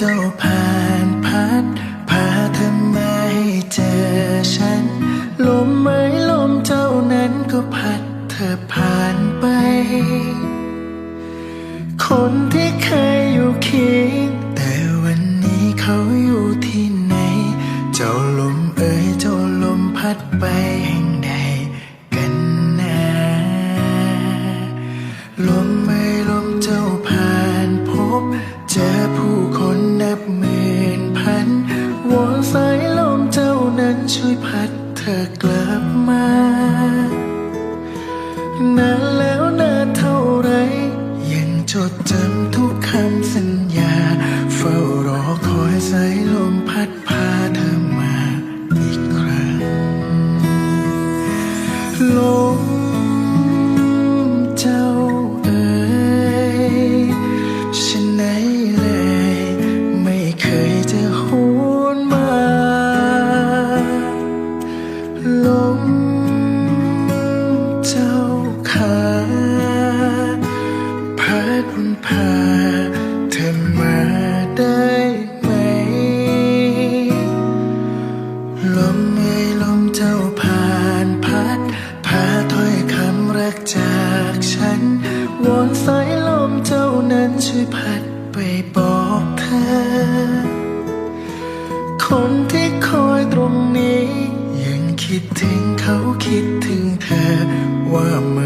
เจ้าผ่านพัดพาเธอมาให้เจอฉัน ลมไม้ลมเจ้านั้นก็พัดเธอผ่านไป คนที่เคยอยู่เคียง นั้นช่วยพัดเธอกลับมานานแล้วนานเท่าไรยังจดจำาเธอมาได้ไหม ลมเอ่ยลมเจ้าผ่านพัด พาถ้อยคำรักจากฉัน วอนสายลมเจ้านั้นช่วยพัดไปบอกเธอ คนที่คอยตรงนี้ ยังคิดถึงเขาคิดถึงเธอว่าเมื่อ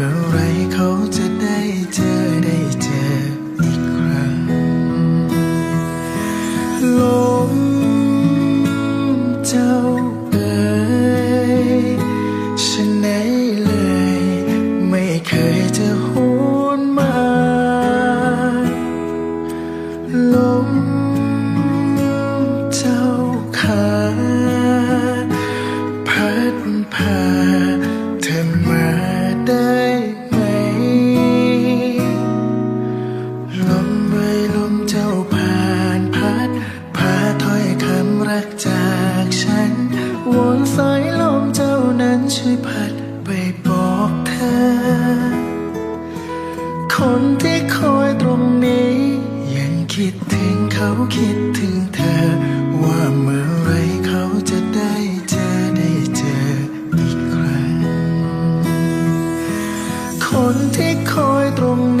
เช่วยพัดไปบอกเธอ คนที่คอยตรงนี้ ยังคิดถึงเขาคิดถึงเธอ ว่าเมื่อไรเขาจะได้เจอได้เจออีกครั้ง คนที่คอยตรงนี้